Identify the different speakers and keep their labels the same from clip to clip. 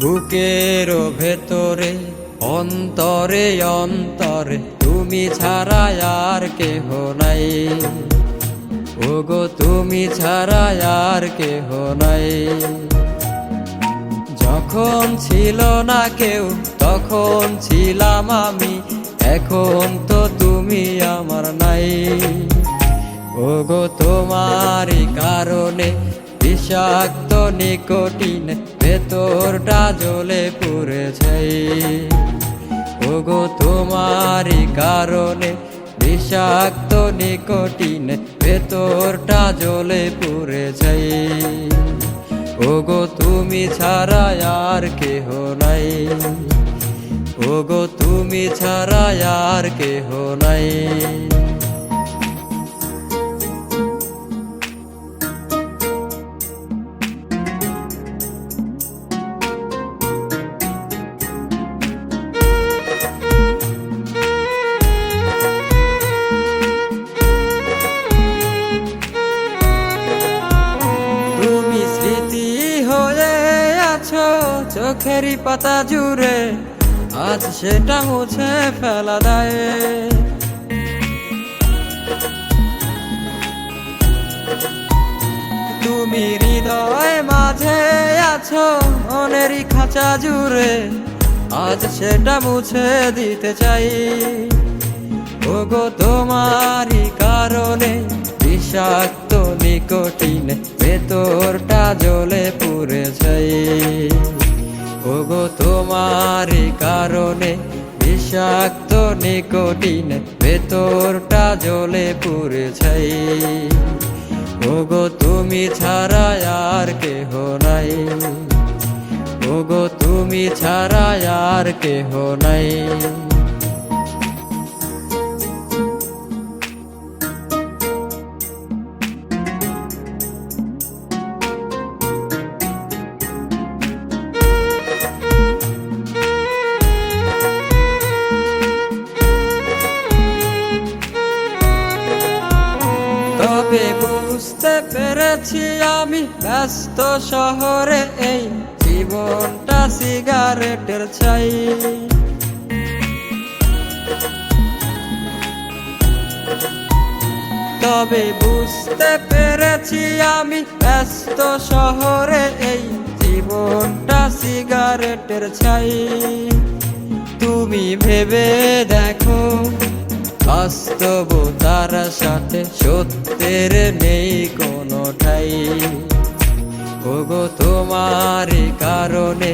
Speaker 1: বুকের ভেতরে, অন্তরে অন্তরে, তুমি ছাড়া আর কেহ নাই। ওগো, তুমি ছাড়া আর কেহ নাই। যখন ছিল না কেউ, তখন ছিলাম আমি, এখন তো তুমি আমার নাই। ওগো, তোমারই কারণে বিষাক্ত নিকটিন ভেতরটা জ্বলে পুড়েছে। ওগো, তোমারই কারণে বিষাক্ত নিকটিন ভেতরটা জ্বলে পুড়েছে। ওগো, তুমি ছাড়া আর কেহ নাই। ওগো, তুমি ছাড়া আর কেহ নাই। চোখেরই পাতা জুড়ে আজ সেটা মুছে ফেলা দেয়। তুমি হৃদয় মাঝে আছো, মনেরই খাঁচা জুড়ে, আজ সেটা মুছে দিতে চাই। ওগো, তোমারই কারণে বিষাক্ত নিকটিনে ভেতরটা জ্বলে তোমারই কারণে বিষাক্ত নিকটিন ভেতরটা জ্বলে পুড়েছে। ওগো, তুমি ছাড়া আর কেহ নাই। ওগো, তুমি ছাড়া আর কেহ নাই। তবে বুঝতে পেরেছি আমি ব্যস্ত শহরে এই জীবনটা সিগারেটের চাই তবে বুঝতে পেরেছি আমি ব্যস্ত শহরে এই জীবনটা সিগারেটের ছাই। তুমি ভেবে দেখো বাস্তবতার সাথে সত্যের নেই কোনো ঠাই। ওগো তোমার কারণে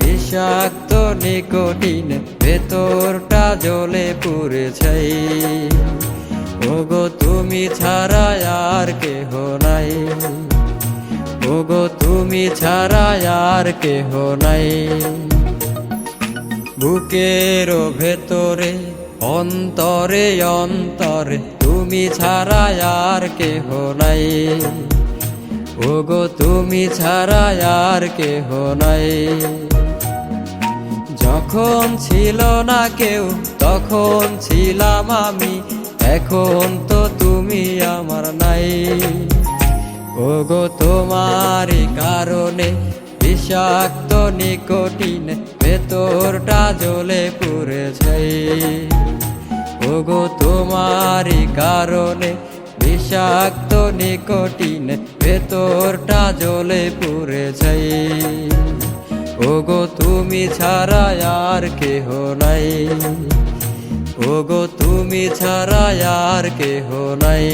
Speaker 1: বিষাক্ত নিকটিন ভেতরটা জ্বলে পুড়েছে ওগো, তুমি ছাড়া আর কেহ নাই। ওগো, তুমি ছাড়া আর কেহ নাই। বুকের ভেতরে অন্তরে অন্তরে তুমি ছাড়া আর কেহ নাই। ওগো, তুমি ছাড়া আর কেহ নাই। যখন ছিল না কেউ, তখন ছিলাম আমি, এখন তো তুমি আমার নাই। ওগো তোমারই কারণে বিষাক্ত নিকটিন ভেতরটা জ্বলে পুড়েছে ওগো তোমার কারণে বিষাক্ত নিকটিন ভেতরটা জ্বলে পুড়েছে। ওগো তুমি ছাড়া আর কেহ নাই। ওগো তুমি ছাড়া আর কেহ নাই।